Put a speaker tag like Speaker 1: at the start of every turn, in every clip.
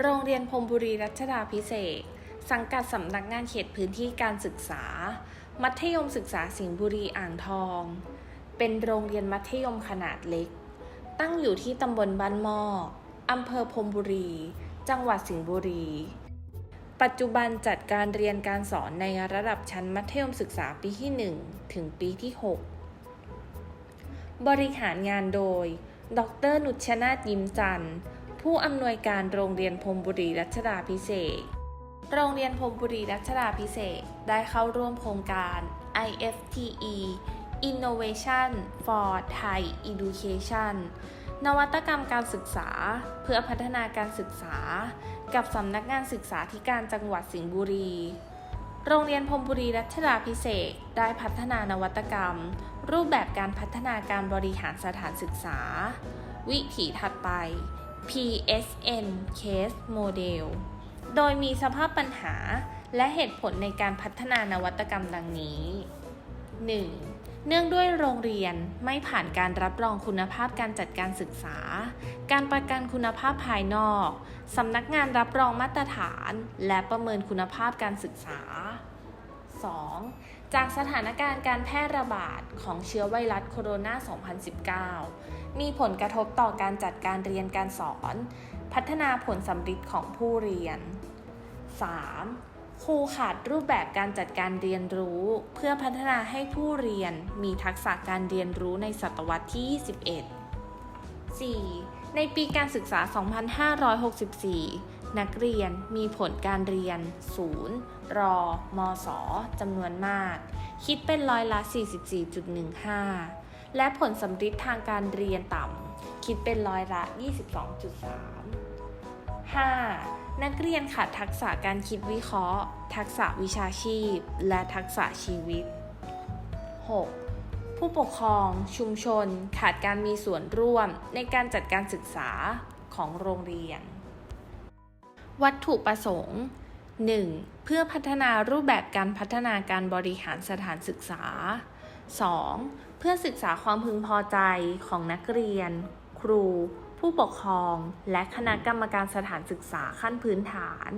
Speaker 1: โรงเรียนพรมบุรีรัชดาพิเศษ สังกัดสำนักงานเขตพื้นที่การศึกษา มัธยมศึกษาสิงห์บุรีอ่างทอง เป็นโรงเรียนมัธยมขนาดเล็ก ตั้งอยู่ที่ตำบลบ้านหม้ออำเภอพรมบุรี จังหวัดสิงห์บุรี ปัจจุบันจัดการเรียนการสอนในระดับชั้นมัธยมศึกษาปีที่ 1 ถึงปีที่ 6 บริหารงานโดย ดร นุชนาถยิ้มจันทร์ ผู้อำนวยการโรงเรียนพรมบุรีรัชดาพิเศษ โรงเรียนพรมบุรีรัชดาพิเศษได้เข้าร่วมโครงการ IFTE Innovation for Thai Education นวัตกรรมการศึกษาเพื่อพัฒนาการศึกษา กับสำนักงานศึกษาธิการจังหวัดสิงห์บุรี โรงเรียนพรมบุรีรัชดาพิเศษได้พัฒนานวัตกรรม รูปแบบการพัฒนาการบริหารสถานศึกษา วิถีถัดไป PSN Case Model โดยมีสภาพปัญหาและเหตุผลในการพัฒนานวัตกรรมดังนี้ 1. เนื่องด้วยโรงเรียนไม่ผ่านการรับรองคุณภาพการจัดการศึกษา การประกันคุณภาพภายนอก สำนักงานรับรองมาตรฐาน และประเมินคุณภาพการศึกษา 2. จากสถานการณ์การแพร่ระบาดของเชื้อไวรัสโคโรนา 2019 มีผลกระทบต่อการจัดการเรียนการสอน พัฒนาผลสำฤทธิ์ของผู้เรียน 3. ครูขาดรูปแบบการจัดการเรียนรู้ เพื่อพัฒนาให้ผู้เรียนมีทักษะการเรียนรู้ในศตวรรษที่ 21 4. ในปีการศึกษา 2564 นักเรียนมีผลการเรียน 0 รอมศจำนวนมาก คิดเป็นร้อยละ 44.15 และผลสำฤทธิ์ทางการเรียนต่ำคิดเป็นร้อยละ 22.3 5. นักเรียนขาดทักษะการคิดวิเคราะห์ ทักษะวิชาชีพ และทักษะชีวิต 6. ผู้ปกครอง ชุมชน ขาดการมีส่วนร่วมในการจัดการศึกษาของโรงเรียน วัตถุประสงค์ 1. เพื่อพัฒนารูปแบบการพัฒนาการบริหารสถานศึกษา 2. เพื่อศึกษาความพึงพอใจของนักเรียน ครู ผู้ปกครอง และคณะกรรมการสถานศึกษาขั้นพื้นฐาน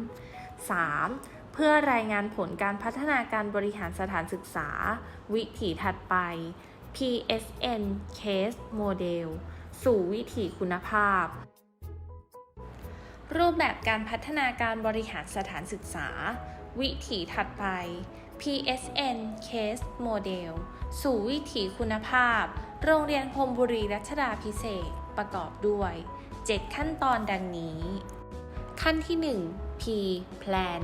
Speaker 1: 3. เพื่อรายงานผลการพัฒนาการบริหารสถานศึกษา วิถีถัดไป PSN Case Model สู่วิถีคุณภาพ รูปแบบการพัฒนาการบริหารสถานศึกษา วิถีถัดไป PSN Case Model สู่วิถีคุณภาพ โรงเรียนพรมบุรีรัชดาพิเศษประกอบด้วย 7 ขั้นตอนดังนี้ ขั้นที่ 1 P Plan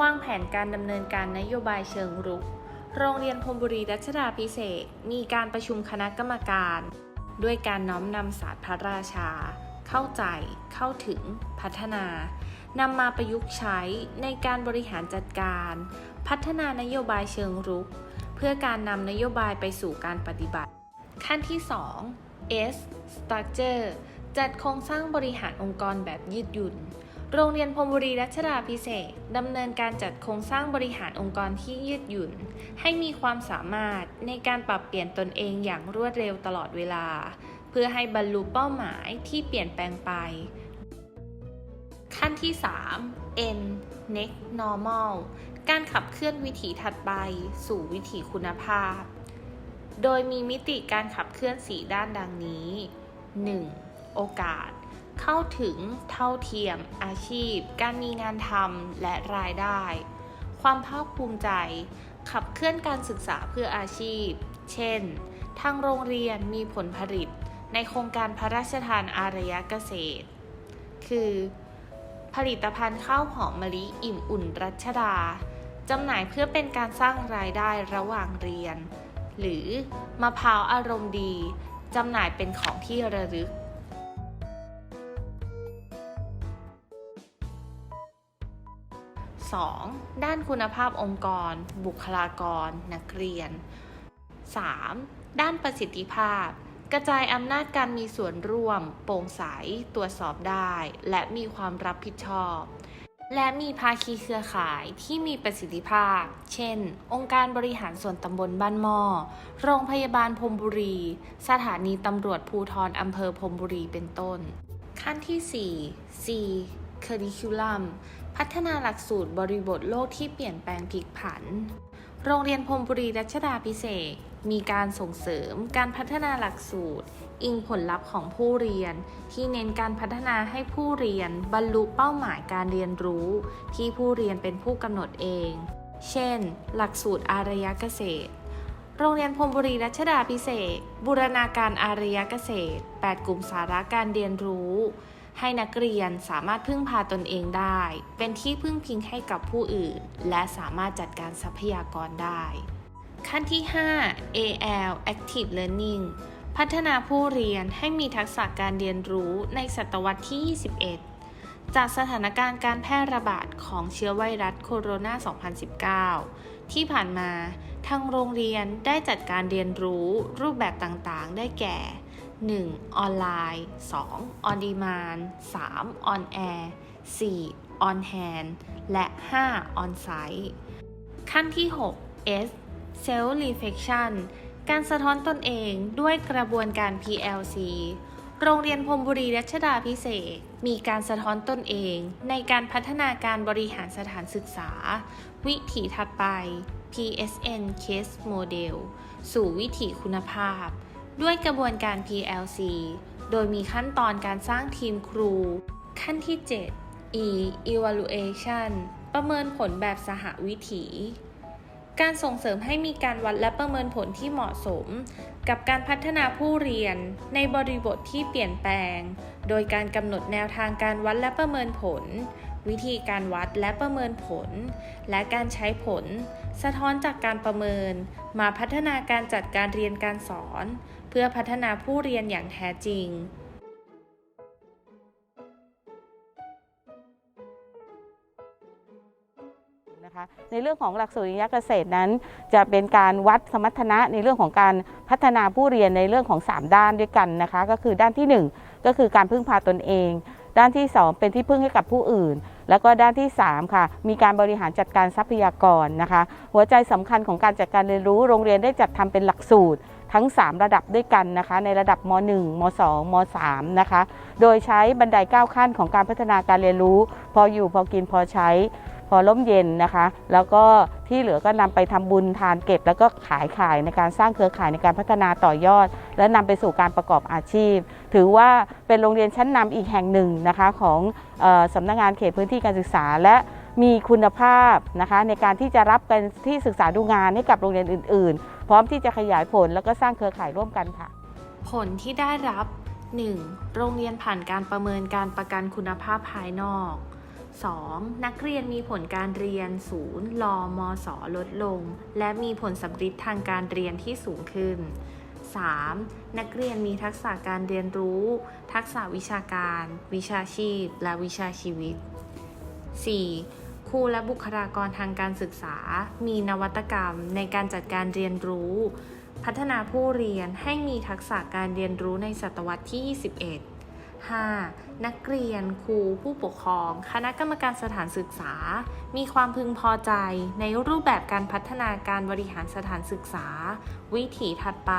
Speaker 1: วางแผนการดำเนินการนโยบายเชิงรุก โรงเรียนพรมบุรีรัชดาพิเศษมีการประชุมคณะกรรมการ ด้วยการน้อมนำศาสตร์พระราชา เข้าใจ เข้าถึง พัฒนานำมาประยุกต์ใช้ในการบริหารจัดการ พัฒนานโยบายเชิงรุก เพื่อการนำนโยบายไปสู่การปฏิบัติ ขั้นที่ 2 S Structure จัดโครงสร้างบริหารองค์กรแบบยืดหยุ่น โรงเรียนพรมบุรีรัชดาพิเศษดำเนินการจัดโครงสร้างบริหารองค์กรที่ยืดหยุ่น ให้มีความสามารถในการปรับเปลี่ยนตนเองอย่างรวดเร็วตลอดเวลา เพื่อให้บรรลุเป้าหมายที่เปลี่ยนแปลงไป ขั้นที่ 3 N Next Normal การขับเคลื่อนวิถีถัดไปสู่วิถีคุณภาพ โดยมีมิติการขับเคลื่อน 4 ด้านดังนี้ 1. โอกาส เข้าถึงเท่าเทียม อาชีพ การมีงานทำและรายได้ ความภาคภูมิใจ ขับเคลื่อนการศึกษาเพื่ออาชีพ เช่น ทางโรงเรียนมีผลผลิต ในโครงการพระราชทานอารยเกษตร คือ ผลิตภัณฑ์ข้าวหอมมะลิอิ่มอุ่นรัชดา จำหน่ายเพื่อเป็นการสร้างรายได้ระหว่างเรียน หรือมะพร้าวอารมณ์ดี จำหน่ายเป็นของที่ระลึก 2. ด้านคุณภาพองค์กร บุคลากร นักเรียน 3. ด้านประสิทธิภาพ กระจายอำนาจการมีส่วนร่วม โปร่งใส ตรวจสอบได้ และมีความรับผิดชอบ และมีภาคีเครือข่ายที่มีประสิทธิภาพ เช่น องค์การบริหารส่วนตำบลบ้านหม้อ โรงพยาบาลพรมบุรี สถานีตำรวจภูทรอำเภอพรมบุรีเป็นต้น ขั้นที่ 4 C Curriculum พัฒนาหลักสูตรบริบทโลกที่เปลี่ยนแปลงพลิกผัน โรงเรียนพรมบุรีรัชดาพิเศษ มีการส่งเสริมการพัฒนาหลักสูตร อิงผลลัพธ์ของผู้เรียน ที่เน้นการพัฒนาให้ผู้เรียนบรรลุเป้าหมายการเรียนรู้ ที่ผู้เรียนเป็นผู้กำหนดเอง เช่น หลักสูตรอารยเกษตร โรงเรียนพรมบุรีรัชดาพิเศษ บูรณาการอารยเกษตร 8 กลุ่มสาระการเรียนรู้ ให้นักเรียนสามารถพึ่งพาตนเองได้ เป็นที่พึ่งพิงให้กับผู้อื่น และสามารถจัดการทรัพยากรได้ ขั้นที่ 5 AL Active Learning พัฒนาผู้เรียนให้มีทักษะการเรียนรู้ในศตวรรษที่ 21 จากสถานการณ์การแพร่ระบาดของเชื้อไวรัสโคโรนา 2019 ที่ผ่านมา ทางโรงเรียนได้จัดการเรียนรู้รูปแบบต่างๆ ได้แก่ 1. ออนไลน์ 2. on demand 3. on air 4. on hand และ 5. on site ขั้นที่ 6 S self reflection การสะท้อนตนเองด้วยกระบวนการ PLC โรงเรียนพรมบุรีรัชดาพิเศษ มีการสะท้อนตนเอง ในการพัฒนาการบริหารสถานศึกษา วิถีถัดไป PSN Case Model สู่วิถีคุณภาพ ด้วยกระบวนการ PLC โดยมีขั้นตอนการสร้างทีมครู ขั้นที่ 7 E Evaluation ประเมินผลแบบสหวิถี การส่งเสริมให้มีการวัดและประเมินผลที่เหมาะสม กับการพัฒนาผู้เรียน ในบริบทที่เปลี่ยนแปลง โดยการกำหนดแนวทางการวัดและประเมินผล วิธีการวัดและประเมินผล และการใช้ผล สะท้อนจากการประเมิน มาพัฒนาการจัดการเรียนการสอน เพื่อพัฒนาผู้เรียนอย่างแท้จริง
Speaker 2: นะคะในเรื่องของหลักสูตรวิทยาเกษตรนั้น จะเป็นการวัดสมรรถนะในเรื่องของการพัฒนาผู้เรียนในเรื่องของ 3 ด้านด้วยกันนะคะ ก็คือด้านที่ 1 ก็คือการพึ่งพาตนเอง ด้านที่ 2 เป็นที่พึ่งให้กับผู้อื่น แล้วก็ด้านที่ 3 ค่ะ มีการบริหารจัดการทรัพยากรนะคะ หัวใจสำคัญของการจัดการเรียนรู้โรงเรียนได้จัดทำเป็นหลักสูตรทั้ง 3 ระดับด้วยกันนะคะ ในระดับม .1 ม .2 ม .3 นะคะ โดยใช้บันได 9 ขั้นของการพัฒนาการเรียนรู้ พออยู่พอกินพอใช้ พอล้มเย็นนะคะ แล้วก็ที่เหลือก็นำไปทำบุญทานเก็บ แล้วก็ขายขายในการสร้างเครือข่ายในการพัฒนาต่อยอด และนำไปสู่การประกอบอาชีพ ถือว่าเป็นโรงเรียนชั้นนำอีกแห่งหนึ่งนะคะของออสำนักงานเขตพื้นที่การศึกษาและมีคุณภาพนะคะในการที่จะรับกันที่ศึกษาดูงานให้กับโรงเรียนอื่น ๆ พร้อมที่จะขยายผลแล้วก็สร้างเครือข่ายร่วมกันค่ะ
Speaker 1: ผลที่ได้รับ 1. โรงเรียนผ่านการประเมินการประกันคุณภาพภายนอก 2. นักเรียนมีผลการเรียนศูนย์รอมสลดลง และมีผลสำฤทธิ์ทางการเรียนที่สูงขึ้น 3. นักเรียนมีทักษะการเรียนรู้ ทักษะวิชาการ วิชาชีพ และวิชาชีวิต 4. ครูและบุคลากรทางการศึกษา มีนวัตกรรมในการจัดการเรียนรู้ พัฒนาผู้เรียนให้มีทักษะการเรียนรู้ในศตวรรษที่ 21 5. นักเรียนครูผู้ปกครอง คณะกรรมการสถานศึกษา มีความพึงพอใจในรูปแบบการพัฒนาการบริหารสถานศึกษา วิถีถัดไป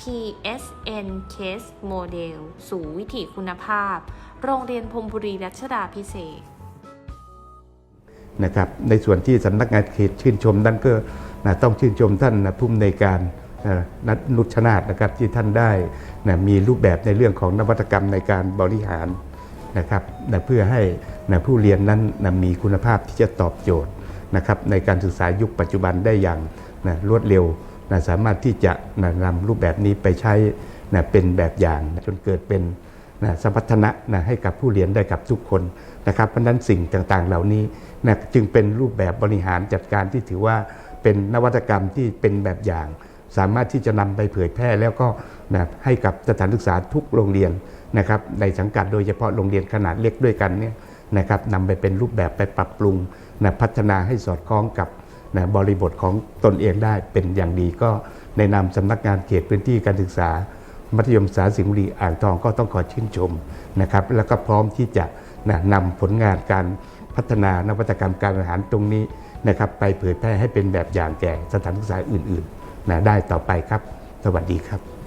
Speaker 1: PSN Case Model สู่วิถีคุณภาพ โรงเรียนพรมบุรีรัชดาพิเศษ
Speaker 3: นะครับในส่วนที่สำนักงานเขตชื่นชมนั้นก็นะต้องชื่นชมท่านนะผู้อำนวยการ นัทนุชนาธนะครับที่ท่านได้นะมีรูปแบบในเรื่องของนวัตกรรมในการบริหารนะครับนะเพื่อให้นะผู้เรียนนั้นนะมีคุณภาพที่จะตอบโจทย์นะครับในการศึกษายุคปัจจุบันได้อย่างนะรวดเร็วนะสามารถที่จะนะนำรูปแบบนี้ไปใช้นะเป็นแบบอย่างนะจนเกิดเป็นนะสมพัฒนะนะให้กับผู้เรียนได้กับทุกคนนะครับเพราะฉะนั้นสิ่งต่างๆเหล่านี้นะจึงเป็นรูปแบบบริหารจัดการที่ถือว่าเป็นนวัตกรรมที่เป็นแบบอย่าง สามารถที่จะนำไปเผยแพร่แล้วก็นะให้กับสถานศึกษาทุกโรงเรียนนะครับในสังกัดโดยเฉพาะโรงเรียนขนาดเล็กด้วยกันเนี่ยนะครับนำไปเป็นรูปแบบไปปรับปรุงนะพัฒนาให้สอดคล้องกับนะบริบทของตนเองได้เป็นอย่างดีก็ในนามสำนักงานเขตพื้นที่การศึกษา มัธยมศึกษาสิงห์บุรีอ่างทองก็ต้องขอชื่นชมนะครับแล้วก็พร้อมที่จะนะนำผลงานการพัฒนานวัตกรรมการบริหารตรงนี้นะครับไปเผยแพร่ให้เป็นแบบอย่างแก่สถานศึกษาอื่น ๆ นะได้ต่อไปครับ สวัสดีครับ